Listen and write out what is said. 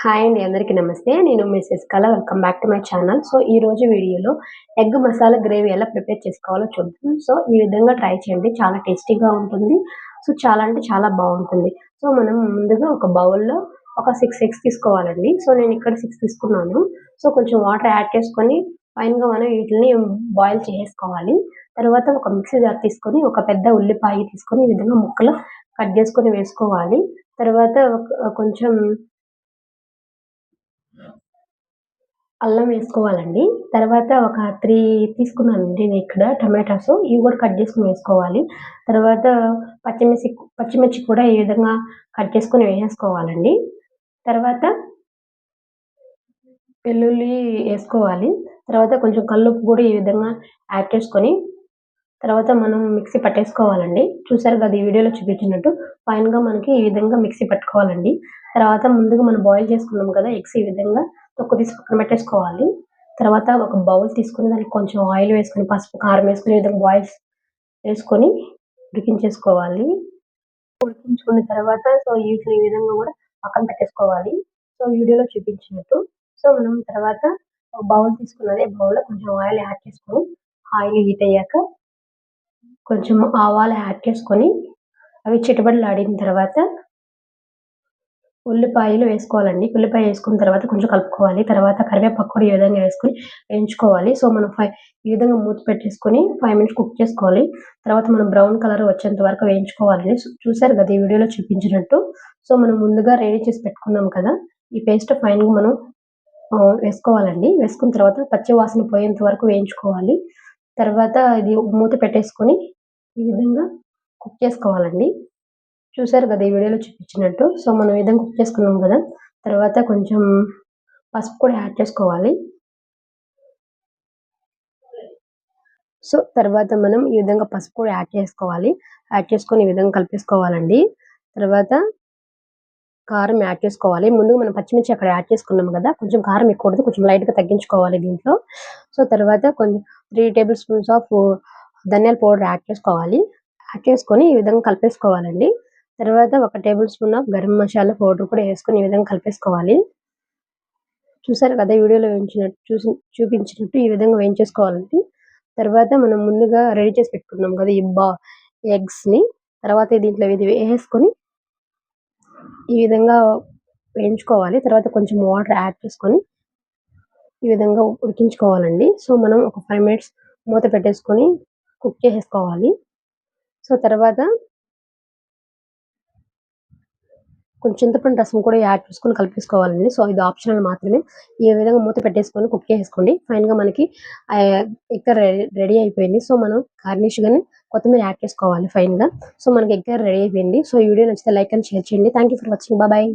Hi అండి అందరికీ నమస్తే. నేను Mrs Kala. Welcome back to my channel so ఈ రోజు వీడియోలో ఎగ్ మసాలా గ్రేవీ ఎలా ప్రిపేర్ చేసుకోవాలో చూద్దాం. సో ఈ విధంగా ట్రై చేయండి. చాలా టేస్టీగా ఉంటుంది. సో చాలా అంటే చాలా బాగుంటుంది. సో మనం ముందుగా ఒక బౌల్లో ఒక సిక్స్ ఎగ్స్ తీసుకోవాలండి. సో నేను ఇక్కడ సిక్స్ తీసుకున్నాను. సో కొంచెం వాటర్ యాడ్ చేసుకొని ఫైన్గా మనం వీటిని బాయిల్ చేసుకోవాలి. తర్వాత ఒక మిక్సీ జార్ తీసుకొని ఒక పెద్ద ఉల్లిపాయ తీసుకొని ఈ విధంగా ముక్కలు కట్ చేసుకొని వేసుకోవాలి. తర్వాత కొంచెం అల్లం వేసుకోవాలండి. తర్వాత ఒక త్రీ తీసుకున్నానండి నేను ఇక్కడ టమాటాస్. ఇవి కూడా కట్ చేసుకుని వేసుకోవాలి. తర్వాత పచ్చిమిర్చి పచ్చిమిర్చి కూడా ఈ విధంగా కట్ చేసుకుని వేసుకోవాలండి. తర్వాత వెల్లుల్లి వేసుకోవాలి. తర్వాత కొంచెం కల్లుప్పు కూడా ఈ విధంగా యాడ్ చేసుకొని తర్వాత మనం మిక్సీ పట్టేసుకోవాలండి. చూసారు కదా ఈ వీడియోలో చూపించినట్టు. ఫైన్గా మనకి ఈ విధంగా మిక్సీ పట్టుకోవాలండి. తర్వాత ముందుగా మనం బాయిల్ చేసుకున్నాం కదా ఎగ్స్ ఈ విధంగా తొక్కు తీసి పక్కన పెట్టేసుకోవాలి. తర్వాత ఒక బౌల్ తీసుకుని దానికి కొంచెం ఆయిల్ వేసుకొని పసుపు కారం వేసుకుని విధంగా బాయిల్స్ వేసుకొని ఉడికించేసుకోవాలి. ఉడికించుకున్న తర్వాత సో వీటిని ఈ విధంగా కూడా పక్కన పెట్టేసుకోవాలి. సో వీడియోలో చూపించినట్టు. సో మనం తర్వాత ఒక బౌల్ తీసుకున్నది బౌల్లో కొంచెం ఆయిల్ యాడ్ చేసుకొని ఆయిల్ హీట్ అయ్యాక కొంచెం ఆవాలు యాడ్ చేసుకొని అవి చిటబడలాడిన తర్వాత ఉల్లిపాయలు వేసుకోవాలండి. ఉల్లిపాయ వేసుకున్న తర్వాత కొంచెం కలుపుకోవాలి. తర్వాత కరివేపాకు కూడా ఈ విధంగా వేసుకొని వేయించుకోవాలి. సో మనం ఫైవ్ ఈ విధంగా మూత పెట్టేసుకొని ఫైవ్ మినిట్స్ కుక్ చేసుకోవాలి. తర్వాత మనం బ్రౌన్ కలర్ వచ్చేంత వరకు వేయించుకోవాలి. చూసారు కదా ఈ వీడియోలో చూపించినట్టు. సో మనం ముందుగా రెడీ చేసి పెట్టుకున్నాం కదా. ఈ పేస్ట్ ఫైన్గా మనం వేసుకోవాలండి. వేసుకున్న తర్వాత పచ్చి వాసన పోయేంత వరకు వేయించుకోవాలి. తర్వాత ఇది మూత పెట్టేసుకొని ఈ విధంగా కుక్ చేసుకోవాలండి. చూసారు కదా ఈ వీడియోలో చూపించినట్టు. సో మనం విధంగా కుక్ చేసుకున్నాం కదా. తర్వాత కొంచెం పసుపు కూడా యాడ్ చేసుకోవాలి. సో తర్వాత మనం ఈ విధంగా పసుపు కూడా యాడ్ చేసుకోవాలి. యాడ్ చేసుకొని ఈ విధంగా కలిపేసుకోవాలండి. తర్వాత కారం యాడ్ చేసుకోవాలి. ముందు మనం పచ్చిమిర్చి అక్కడ యాడ్ చేసుకున్నాం కదా. కొంచెం కారం ఎక్కువ కొంచెం లైట్గా తగ్గించుకోవాలి దీంట్లో. సో తర్వాత కొంచెం త్రీ టేబుల్ స్పూన్స్ ఆఫ్ ధనియాల పౌడర్ యాడ్ చేసుకోవాలి. యాడ్ చేసుకొని ఈ విధంగా కలిపేసుకోవాలండి. తర్వాత ఒక tablespoon of garam masala powder కూడా వేసుకొని ఈ విధంగా కలిపేసుకోవాలి. చూసారు కదా వీడియోలో వేయించినట్టు చూసి చూపించినట్టు ఈ విధంగా వేయించేసుకోవాలండి తర్వాత మనం ముందుగా రెడీ చేసి పెట్టుకున్నాం కదా ఈ బా ఎగ్స్ని తర్వాత దీంట్లో ఇది వేసుకొని ఈ విధంగా వేయించుకోవాలి. తర్వాత కొంచెం వాటర్ యాడ్ చేసుకొని ఈ విధంగా ఉడికించుకోవాలండి. సో మనం ఒక ఫైవ్ మినిట్స్ మూత పెట్టేసుకొని కుక్ చేసేసుకోవాలి. సో తర్వాత కొంచెం చింతపండు రసం కూడా యాడ్ చేసుకొని కలిపేసుకోవాలండి. సో ఇది ఆప్షనల్ మాత్రమే ఈ విధంగా మూత పెట్టేసుకొని కుక్ చేసుకోండి. ఫైన్గా మనకి ఎగ్ రెడీ అయిపోయింది. సో మనం గార్నిష్ గాని కొత్తిమీర యాడ్ చేసుకోవాలి. ఫైన్గా. సో మనకి ఎగ్ రెడీ అయిపోయింది. సో ఈ వీడియో నచ్చితే లైక్ అండ్ షేర్ చేయండి. Thank for watching bye